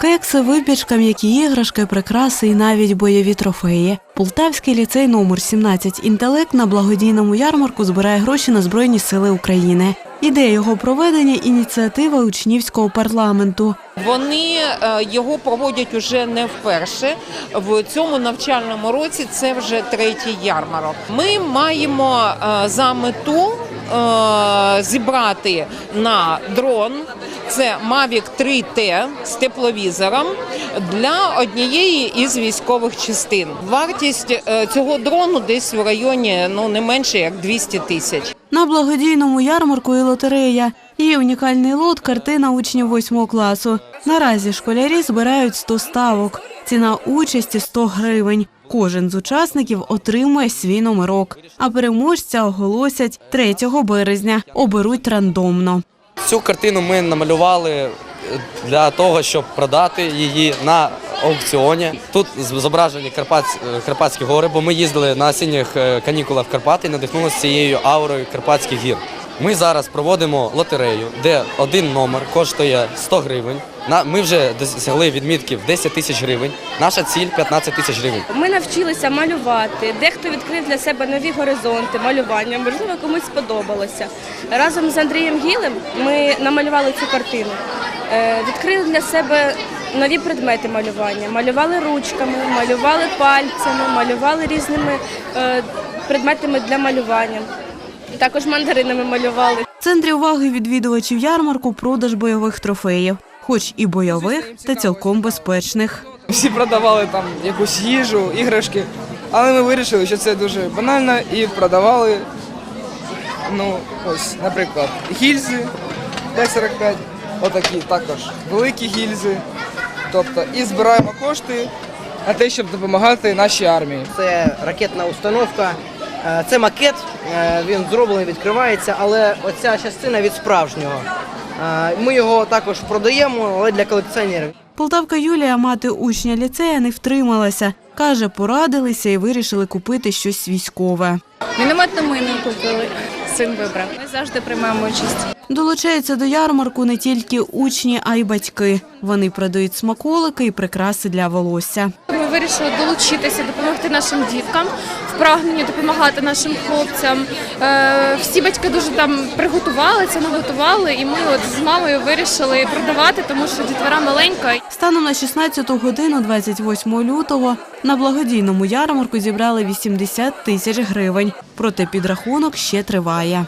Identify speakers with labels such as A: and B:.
A: Кекси, випічка, м'які іграшки, прикраси і навіть бойові трофеї. Полтавський ліцей номер 17 інтелект на благодійному ярмарку збирає гроші на Збройні Сили України. Ідея його проведення ініціатива учнівського парламенту.
B: Вони е, його проводять уже не вперше. В цьому навчальному році це вже третій ярмарок. Ми маємо е, за мету зібрати на дрон. Це Mavic 3T з тепловізором для однієї із військових частин. Вартість е, цього дрону десь в районі ну не менше як 200 тисяч.
A: На благодійному ярмарку і лотерея. Є унікальний лот картина учнів 8 класу. Наразі школярі збирають 100 ставок. Ціна участі 100 гривень. Кожен з учасників отримує свій номерок. А переможця оголосять 3 березня. Оберуть рандомно.
C: Цю картину ми намалювали для того, щоб продати її на аукціоні. Тут зображені Карпатсь- Карпатські гори, бо ми їздили на осінніх е, канікулах в Карпати і надихнулися цією аурою Карпатських гір. Ми зараз проводимо лотерею, де один номер коштує 100 гривень. Ми вже досягли відмітків 10 тисяч гривень. Наша ціль 15 тисяч гривень.
D: Ми навчилися малювати. Дехто відкрив для себе нові горизонти малювання. Можливо, комусь сподобалося. Разом з Андрієм Гілем ми намалювали цю картину. Е, Відкрили для себе нові предмети малювання. Малювали ручками, малювали пальцями, малювали різними е, предметами для малювання. Також мандаринами малювали.
A: В центрі уваги відвідувачів ярмарку продаж бойових трофеїв, хоч і бойових, та цілком безпечних.
E: Всі продавали там якусь їжу, іграшки, але ми вирішили, що це дуже банально і продавали, ну, ось, наприклад, гільзи Т-45, отакі також великі гільзи. Тобто і збираємо кошти на те, щоб допомагати нашій армії.
F: Це ракетна установка. Е, Це макет, е, він зроблений, відкривається, але оця частина від справжнього. Ми його також продаємо, але для колекціонерів.
A: Полтавка Юлія, мати учня ліцея, не втрималася. Каже, порадилися і вирішили купити щось військове.
G: Мінометну мину купили. Син вибрав. Ми завжди приймаємо участь.
A: Долучаються до ярмарку не тільки учні, а й батьки. Вони продають смаколики і прикраси для волосся.
G: Вирішили долучитися, допомогти нашим діткам, в прагненні допомагати нашим хлопцям. Е, всі батьки дуже там приготувалися, наготували, і ми от з мамою вирішили продавати, тому що дітвора маленька.
A: Станом на 16 годину 28 лютого на благодійному ярмарку зібрали 80 тисяч гривень. Проте підрахунок ще триває.